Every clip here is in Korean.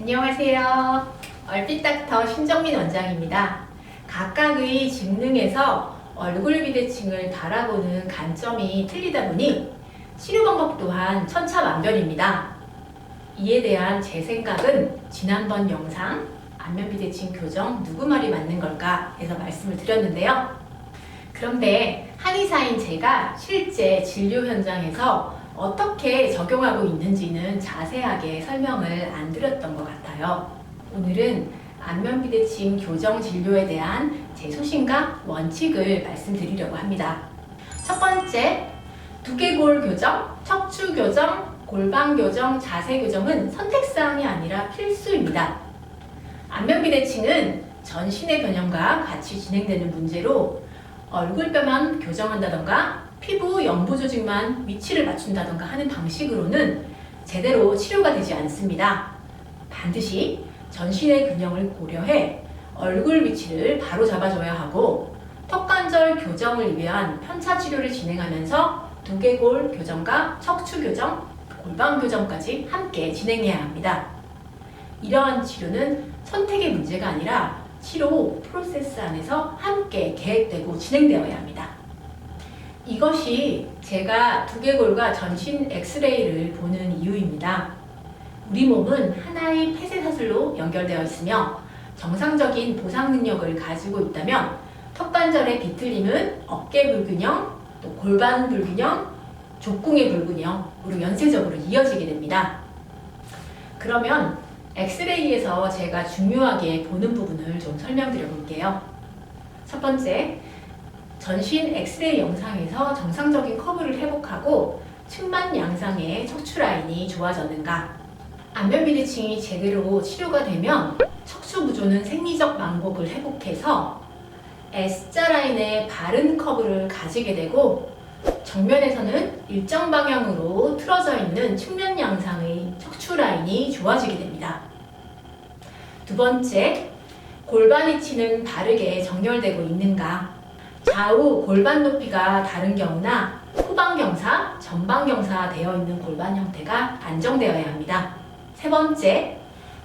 안녕하세요. 얼핏닥터 신정민 원장입니다. 각각의 직능에서 얼굴 비대칭을 바라보는 관점이 틀리다 보니 치료 방법 또한 천차만별입니다. 이에 대한 제 생각은 지난번 영상 안면 비대칭 교정 누구 말이 맞는 걸까 해서 말씀을 드렸는데요. 그런데 한의사인 제가 실제 진료 현장에서 어떻게 적용하고 있는지는 자세하게 설명을 안 드렸던 것 같아요. 오늘은 안면 비대칭 교정 진료에 대한 제 소신과 원칙을 말씀드리려고 합니다. 첫 번째, 두개골 교정, 척추 교정, 골반 교정, 자세 교정은 선택사항이 아니라 필수입니다. 안면 비대칭은 전신의 변형과 같이 진행되는 문제로 얼굴뼈만 교정한다던가 피부 연부 조직만 위치를 맞춘다던가 하는 방식으로는 제대로 치료가 되지 않습니다. 반드시 전신의 균형을 고려해 얼굴 위치를 바로 잡아줘야 하고 턱관절 교정을 위한 편차 치료를 진행하면서 두개골 교정과 척추 교정, 골반 교정까지 함께 진행해야 합니다. 이러한 치료는 선택의 문제가 아니라 치료 프로세스 안에서 함께 계획되고 진행되어야 합니다. 이것이 제가 두개골과 전신 엑스레이를 보는 이유입니다. 우리 몸은 하나의 폐쇄 사슬로 연결되어 있으며 정상적인 보상 능력을 가지고 있다면 턱관절의 비틀림은 어깨 불균형, 또 골반 불균형, 족궁의 불균형으로 연쇄적으로 이어지게 됩니다. 그러면 엑스레이에서 제가 중요하게 보는 부분을 좀 설명드려 볼게요. 첫 번째, 전신 엑스레이 영상에서 정상적인 커브를 회복하고 측만 양상의 척추 라인이 좋아졌는가? 안면 비대칭이 제대로 치료가 되면 척추 구조는 생리적 망곡을 회복해서 S자 라인의 바른 커브를 가지게 되고 정면에서는 일정 방향으로 틀어져 있는 측면 양상의 척추 라인이 좋아지게 됩니다. 두 번째, 골반 위치는 바르게 정렬되고 있는가? 좌우 골반 높이가 다른 경우나 후방경사, 전방경사 되어 있는 골반 형태가 안정되어야 합니다. 세 번째,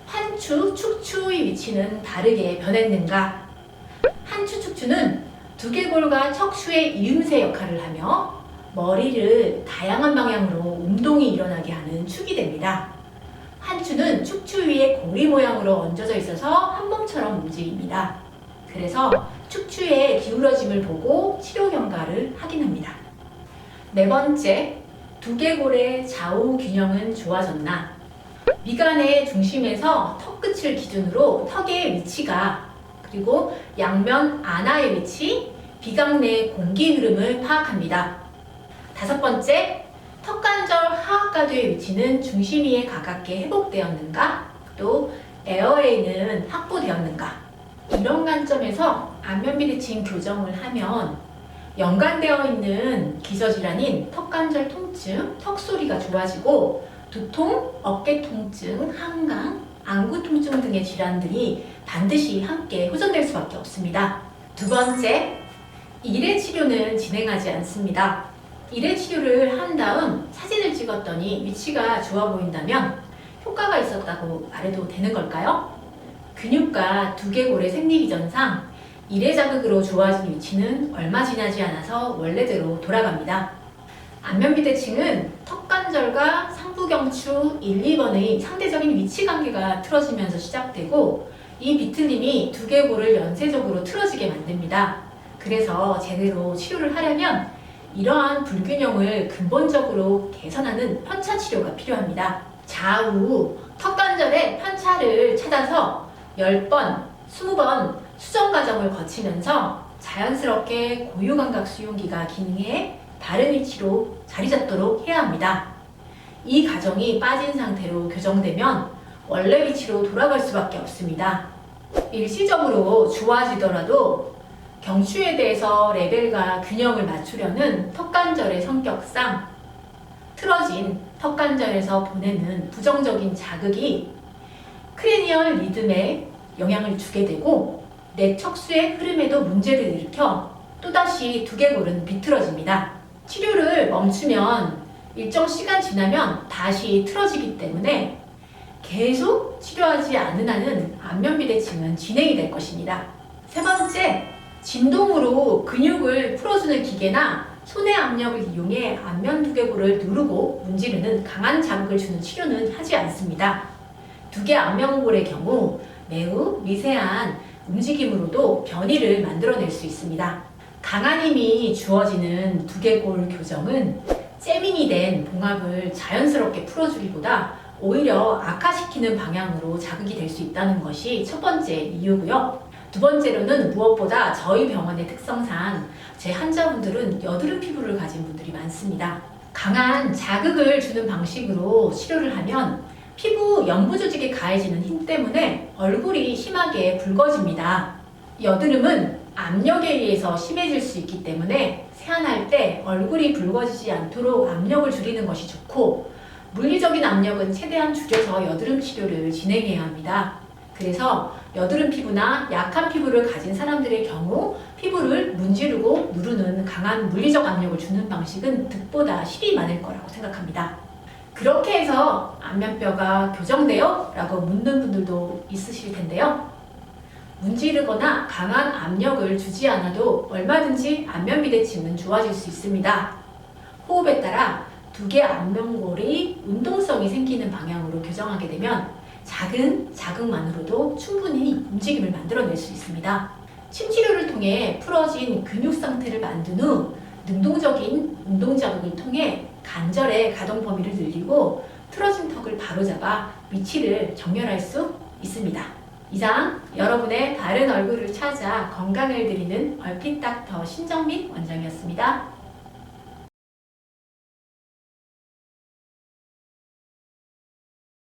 환추, 축추의 위치는 다르게 변했는가? 한추, 축추는 두개골과 척추의 이음새 역할을 하며 머리를 다양한 방향으로 운동이 일어나게 하는 축이 됩니다. 한추는 축추 위에 고리 모양으로 얹어져 있어서 한 몸처럼 움직입니다. 그래서 축추의 기울어짐을 보고 치료 경과를 확인합니다. 네 번째, 두개골의 좌우 균형은 좋아졌나? 미간의 중심에서 턱 끝을 기준으로 턱의 위치가 그리고 양면 안아의 위치, 비강 내 공기 흐름을 파악합니다. 다섯 번째, 턱관절 하악가드의 위치는 중심위에 가깝게 회복되었는가? 또 에어웨이는 확보되었는가? 이런 관점에서 안면 비대칭 교정을 하면 연관되어 있는 기저질환인 턱관절 통증, 턱소리가 좋아지고 두통, 어깨 통증, 한강, 안구 통증 등의 질환들이 반드시 함께 호전될 수밖에 없습니다. 두 번째, 일회 치료는 진행하지 않습니다. 일회 치료를 한 다음 사진을 찍었더니 위치가 좋아 보인다면 효과가 있었다고 말해도 되는 걸까요? 근육과 두개골의 생리기전상 일회 자극으로 좋아진 위치는 얼마 지나지 않아서 원래대로 돌아갑니다. 안면 비대칭은 턱관절과 상부경추 1, 2번의 상대적인 위치 관계가 틀어지면서 시작되고 이 비틀림이 두개골을 연쇄적으로 틀어지게 만듭니다. 그래서 제대로 치료를 하려면 이러한 불균형을 근본적으로 개선하는 편차 치료가 필요합니다. 좌우 턱관절의 편차를 찾아서 10번, 20번 수정 과정을 거치면서 자연스럽게 고유감각 수용기가 기능해 바른 위치로 자리 잡도록 해야 합니다. 이 과정이 빠진 상태로 교정되면 원래 위치로 돌아갈 수밖에 없습니다. 일시적으로 좋아지더라도 경추에 대해서 레벨과 균형을 맞추려는 턱관절의 성격상 틀어진 턱관절에서 보내는 부정적인 자극이 크레니얼 리듬에 영향을 주게 되고 내 척수의 흐름에도 문제를 일으켜 또다시 두개골은 비틀어집니다. 치료를 멈추면 일정 시간 지나면 다시 틀어지기 때문에 계속 치료하지 않는 한은 안면 비대칭은 진행이 될 것입니다. 세 번째, 진동으로 근육을 풀어주는 기계나 손의 압력을 이용해 안면 두개골을 누르고 문지르는 강한 자극을 주는 치료는 하지 않습니다. 두 개 안면골의 경우 매우 미세한 움직임으로도 변이를 만들어낼 수 있습니다. 강한 힘이 주어지는 두개골 교정은 째민이 된 봉합을 자연스럽게 풀어주기보다 오히려 악화시키는 방향으로 자극이 될 수 있다는 것이 첫 번째 이유고요. 두 번째로는 무엇보다 저희 병원의 특성상 제 환자분들은 여드름 피부를 가진 분들이 많습니다. 강한 자극을 주는 방식으로 치료를 하면 피부 연부 조직에 가해지는 힘 때문에 얼굴이 심하게 붉어집니다. 여드름은 압력에 의해서 심해질 수 있기 때문에 세안할 때 얼굴이 붉어지지 않도록 압력을 줄이는 것이 좋고 물리적인 압력은 최대한 줄여서 여드름 치료를 진행해야 합니다. 그래서 여드름 피부나 약한 피부를 가진 사람들의 경우 피부를 문지르고 누르는 강한 물리적 압력을 주는 방식은 득보다 실이 많을 거라고 생각합니다. 그렇게 해서 안면뼈가 교정돼요? 라고 묻는 분들도 있으실 텐데요. 문지르거나 강한 압력을 주지 않아도 얼마든지 안면 비대칭은 좋아질 수 있습니다. 호흡에 따라 두 개 안면골이 운동성이 생기는 방향으로 교정하게 되면 작은 자극만으로도 충분히 움직임을 만들어낼 수 있습니다. 침치료를 통해 풀어진 근육 상태를 만든 후 능동적인 운동 자극을 통해 관절의 가동 범위를 늘리고 틀어진 턱을 바로잡아 위치를 정렬할 수 있습니다. 이상 여러분의 바른 얼굴을 찾아 건강을 드리는 얼핏 닥터 신정민 원장이었습니다.